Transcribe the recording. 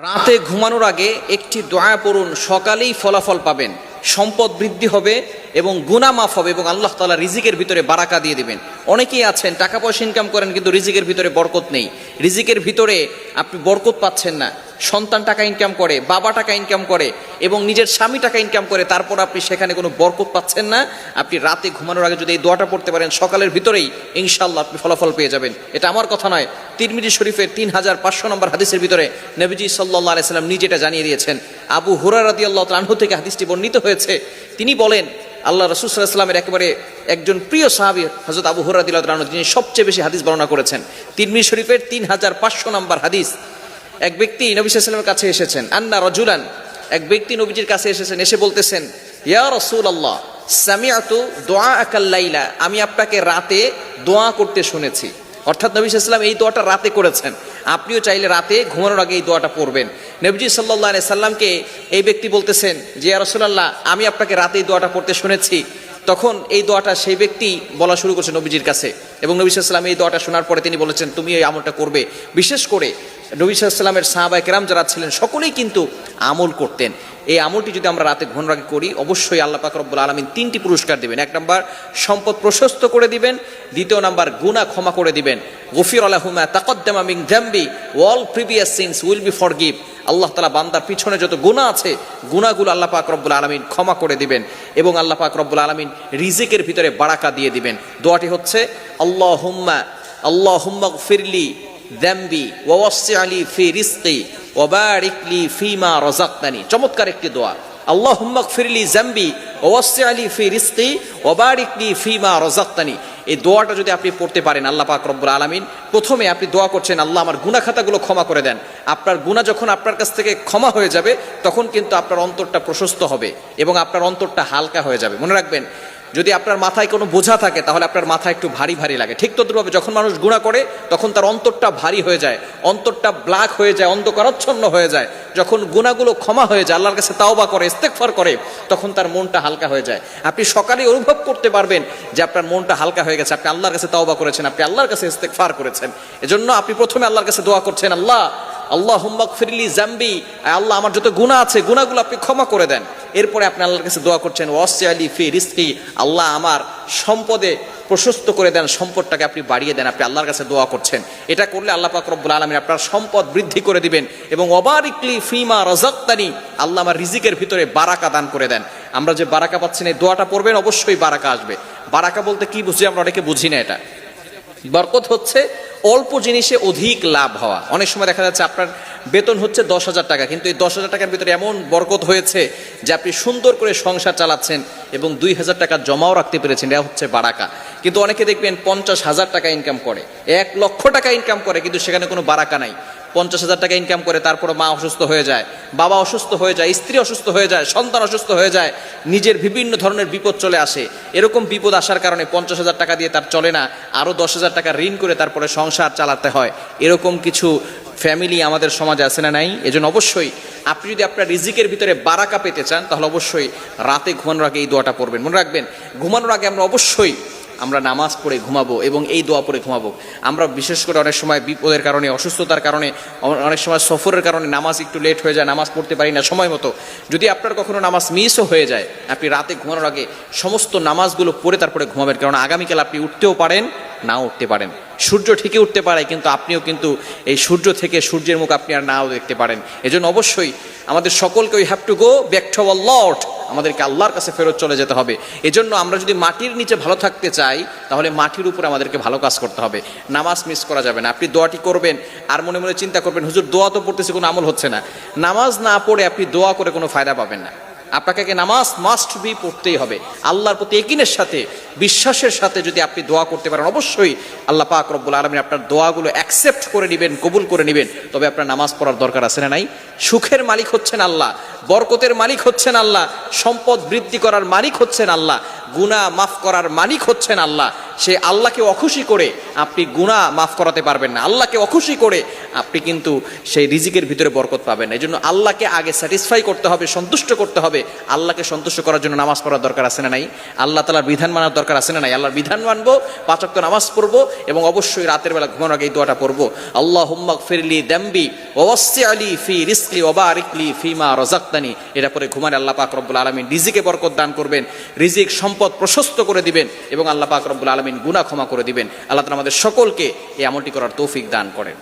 রাতে ঘুমানোর আগে একটি দোয়া পড়ুন, সকালেই ফলাফল পাবেন। সম্পদ বৃদ্ধি হবে এবং গুণা মাফ হবে এবং আল্লাহ তালা রিজিকের ভিতরে বারাকা দিয়ে দিবেন। অনেকেই আছেন, টাকা পয়সা ইনকাম করেন কিন্তু রিজিকের ভিতরে বরকত নেই। রিজিকের ভিতরে আপনি বরকত পাচ্ছেন না। সন্তান টাকা ইনকাম করে, বাবা টাকা ইনকাম করে এবং নিজের স্বামী টাকা ইনকাম করে, তারপর আপনি সেখানে কোনো বরকত পাচ্ছেন না। আপনি রাতে ঘুমানোর আগে যদি এই দোয়াটা পড়তে পারেন, সকালের ভিতরেই ইনশাল্লাহ আপনি ফলাফল পেয়ে যাবেন। এটা আমার কথা নয়। তিরমিজি শরীফের তিন হাজার পাঁচশো নম্বর হাদিসের ভিতরে নবীজি সাল্লাহ আলাইসাল্লাম নিজে এটা জানিয়ে দিয়েছেন। আবু হুরারাদি আল্লাহ তালহু থেকে হাদিসটি বর্ণিত হয়েছে। তিনি বলেন আল্লাহ রসুল সাল্লাহামের একেবারে একজন প্রিয় সাহাবি হজরত আবু হুরাদিল্লাহ যিনি সবচেয়ে বেশি হাদিস বর্ণনা করেছেন। তিরমি শরীফের তিন হাজার পাঁচশো নম্বর হাদিস। এক ব্যক্তি নবী সাল্লামের কাছে এসেছেন, আন্না রজুলান। এক ব্যক্তি নবীজির কাছে এসেছেন, এসে বলতেছেন, ইয়া রসুল আল্লাহ সামিয়াতু দোয়া আমি আপনাকে রাতে দোয়া করতে শুনেছি। অর্থাৎ নবী সাল্লাম এই দোয়াটা রাতে করেছেন। আপনিও চাইলে রাতে ঘুমানোর আগে এই দোয়াটা পড়বেন। নবীজি সাল্লাহ সাল্লামকে এই ব্যক্তি বলতেছেন যে রসুল্লাহ আমি আপনাকে রাতে এই দোয়াটা পড়তে শুনেছি। তখন এই দোয়াটা সেই ব্যক্তি বলা শুরু করছে নবীজির কাছে। এবং নবী সাল্লাম এই দোয়াটা শোনার পরে তিনি বলেছেন, তুমি এই আমলটা করবে। বিশেষ করে নবী সাল্লামের সাহাবাই কেরাম যারা ছিলেন, সকলেই কিন্তু আমল করতেন। এই আমলটি যদি আমরা রাতে ঘন রাগে করি, অবশ্যই আল্লাহ পাক রব্বুল আলমিন তিনটি পুরস্কার দিবেন। এক নম্বর, সম্পদ প্রশস্ত করে দিবেন। দ্বিতীয় নাম্বার, গুনাহ ক্ষমা করে দিবেন। গফির আলাহুমা তাকদ্দামা মিং জাম্বি all previous sins will be forgive Allah তালা বান্দার পিছনে যত গুণা আছে গুণাগুলো আল্লাহ পাক রব্বুল আলমিন ক্ষমা করে দিবেন এবং আল্লাহ পাক রব্বুল আলমিন রিজিকের ভিতরে বারাকা দিয়ে দিবেন। দোয়াটি হচ্ছে আল্লাহ হুম্মা আল্লাহ হুম্মা ফিরলি দ্যাম্বি ওয়াসি আলী ফি রিস্কি ওবারিকলি ফিমা রজাক্তানি চমৎকার একটি দোয়া। আল্লাহ ফিরলি জাম্বি ওয়াসি আলী ফি রিস্কি ওবারিকলি ফিমা রজাক্তানি এই দোয়াটা যদি আপনি পড়তে পারেন আল্লাহ পাক রব্বুল আলমিন, প্রথমে আপনি দোয়া করছেন, আল্লাহ আমার গুনা খাতাগুলো ক্ষমা করে দেন। আপনার গুণা যখন আপনার কাছ থেকে ক্ষমা হয়ে যাবে, তখন কিন্তু আপনার অন্তরটা প্রশস্ত হবে এবং আপনার অন্তরটা হালকা হয়ে যাবে। মনে রাখবেন যদি আপনার মাথায় কোনো বোঝা থাকে, তাহলে আপনার মাথা একটু ভারী ভারী লাগে। ঠিক তদ্রুপভাবে যখন মানুষ গুণা করে, তখন তার অন্তরটা ভারী হয়ে যায়, অন্তরটা ব্ল্যাক হয়ে যায়, অন্ধকারাচ্ছন্ন হয়ে যায়। যখন গুণাগুলো ক্ষমা হয়ে যায়, আল্লাহর কাছে তাওবা করে ইস্তেকফার করে, তখন তার মনটা হালকা হয়ে যায়। আপনি সকালে অনুভব করতে পারবেন যে আপনার মনটা হালকা হয়ে গেছে, আপনি আল্লাহর কাছে তাওবা করেছেন, আপনি আল্লাহর কাছে ইস্তেকফার করেছেন। এজন্য আপনি প্রথমে আল্লাহর কাছে দোয়া করছেন, আল্লাহ আল্লাহ হুম্মাক ফিরলি জাম্বি আল্লাহ, আমার যত গুণা আছে গুণাগুলো আপনি ক্ষমা করে দেন। এরপরে আপনি আল্লাহর কাছে দোয়া করছেন ওয়াসি আলী ফি রিস্কি আল্লাহ আমার সম্পদে প্রশস্ত করে দেন, সম্পদটাকে আপনি বাড়িয়ে দেন, আপনি আল্লাহর কাছে দোয়া করছেন। এটা করলে আল্লাহ পাক রব্বুল আলমিন আপনার সম্পদ বৃদ্ধি করে দিবেন এবং অবারিকলি ফিমা রজাক্তানি আল্লাহ আমার রিজিকের ভিতরে বারাকা দান করে দেন। আমরা যে বারাকা পাচ্ছি না, এই দোয়াটা পড়বেন, অবশ্যই বারাকা আসবে। বারাকা বলতে কি বুঝি? আমরা অনেকে বুঝি না এটা। বরকত হচ্ছে অল্প জিনিসে অধিক লাভ হওয়া। অনেক সময় দেখা যাচ্ছে আপনার বেতন হচ্ছে দশ হাজার টাকা, কিন্তু এই দশ হাজার টাকার ভিতরে এমন বরকত হয়েছে যে আপনি সুন্দর করে সংসার চালাচ্ছেন এবং দুই হাজার টাকা জমাও রাখতে পেরেছেন এটা হচ্ছে বারাকা। কিন্তু অনেকে দেখবেন পঞ্চাশ হাজার টাকা ইনকাম করে, এক লক্ষ টাকা ইনকাম করে, কিন্তু সেখানে কোনো বারাকা নাই। পঞ্চাশ হাজার টাকা ইনকাম করে তারপরে মা অসুস্থ হয়ে যায়, বাবা অসুস্থ হয়ে যায়, স্ত্রী অসুস্থ হয়ে যায়, সন্তান অসুস্থ হয়ে যায়, নিজের বিভিন্ন ধরনের বিপদ চলে আসে। এরকম বিপদ আসার কারণে পঞ্চাশ হাজার টাকা দিয়ে তার চলে না, আরও দশ হাজার টাকা ঋণ করে তারপরে সংসার চালাতে হয়। এরকম কিছু ফ্যামিলি আমাদের সমাজে আছে না নাই? এজন্য অবশ্যই আপনি যদি আপনার রিজিকের ভিতরে বারাকা পেতে চান, তাহলে অবশ্যই রাতে ঘুমানোর আগে এই দোয়াটা পড়বেন। মনে রাখবেন, ঘুমানোর আগে আমরা অবশ্যই আমরা নামাজ পড়ে ঘুমাবো এবং এই দোয়া পড়ে ঘুমাবো। আমরা বিশেষ করে অনেক সময় বিপদের কারণে, অসুস্থতার কারণে, অনেক সময় সফরের কারণে নামাজ একটু লেট হয়ে যায়, নামাজ পড়তে পারি না সময় মতো। যদি আপনার কখনো নামাজ মিসও হয়ে যায়, আপনি রাতে ঘুমানোর আগে সমস্ত নামাজগুলো পড়ে তারপরে ঘুমাবেন। কারণ আগামীকাল আপনি উঠতেও পারেন, নাও উঠতে পারেন। সূর্য ঠিকই উঠতে পারে, কিন্তু আপনিও কিন্তু এই সূর্য থেকে সূর্যের মুখ আপনি আর নাও দেখতে পারেন। এজন্য অবশ্যই আমাদের সকলকে we have to go back to our lord আমাদেরকে আল্লাহর কাছে ফেরত চলে যেতে হবে। এজন্য আমরা যদি মাটির নিচে ভালো থাকতে চাই, তাহলে মাটির উপরে আমাদেরকে ভালো কাজ করতে হবে। নামাজ মিস করা যাবে না। আপনি দোয়াটি করবেন আর মনে মনে চিন্তা করবেন, হুজুর, দোয়া তো পড়তেছে, কোনো আমল হচ্ছে না। নামাজ না পড়ে আপনি দোয়া করে কোনো ফায়দা পাবেন না। আপনাকে নামাজ মাস্ট বি পড়তেই হবে। আল্লাহর প্রতি একিনের সাথে, বিশ্বাসের সাথে যদি আপনি দোয়া করতে পারেন, অবশ্যই আল্লাহ পাক রব্বুল আলমিন আপনার দোয়াগুলো অ্যাকসেপ্ট করে নেবেন, কবুল করে নেবেন। তবে আপনার নামাজ পড়ার দরকার আছে না নাই? সুখের মালিক হচ্ছেন আল্লাহ, বরকতের মালিক হচ্ছেন আল্লাহ, সম্পদ বৃদ্ধি করার মালিক হচ্ছেন আল্লাহ। গুনাহ মাফ করার মালিক হচ্ছেন আল্লাহ। সে আল্লাহকে অখুশি করে আপনি গুণা মাফ করাতে পারবেন না। আল্লাহকে অখুশি করে আপনি কিন্তু সেই রিজিকের ভিতরে বরকত পাবেন এই জন্য আল্লাহকে আগে স্যাটিসফাই করতে হবে, সন্তুষ্ট করতে হবে। আল্লাহকে সন্তুষ্ট করার জন্য নামাজ পড়ার দরকার আছে না নাই? আল্লাহ তালার বিধান মানার দরকার আছে না নাই? আল্লাহর বিধান মানবো পাঁচক্ত নামাজ পড়ব এবং অবশ্যই রাতের বেলা ঘুমানোর আগে এই দোয়াটা পড়ব। আল্লাহ হুম্মাক ফিরলি দ্যাম্বি ওয়াসি আলী ফি রিস্কলি ওবারিকলি ফিমা রজাক্তানি এটা পরে ঘুমানে আল্লাহ পাক রব্বুল আলমিন রিজিকে বরকত দান করবেন। রিজিক সম্পদ প্রশস্ত করে দিবেন এবং আল্লাহ পাক রব্বুল আলমিন গুনা ক্ষমা করে দিবেন। আল্লাহ আমাদের সকলকে এই আমলটি করার তৌফিক দান করেন।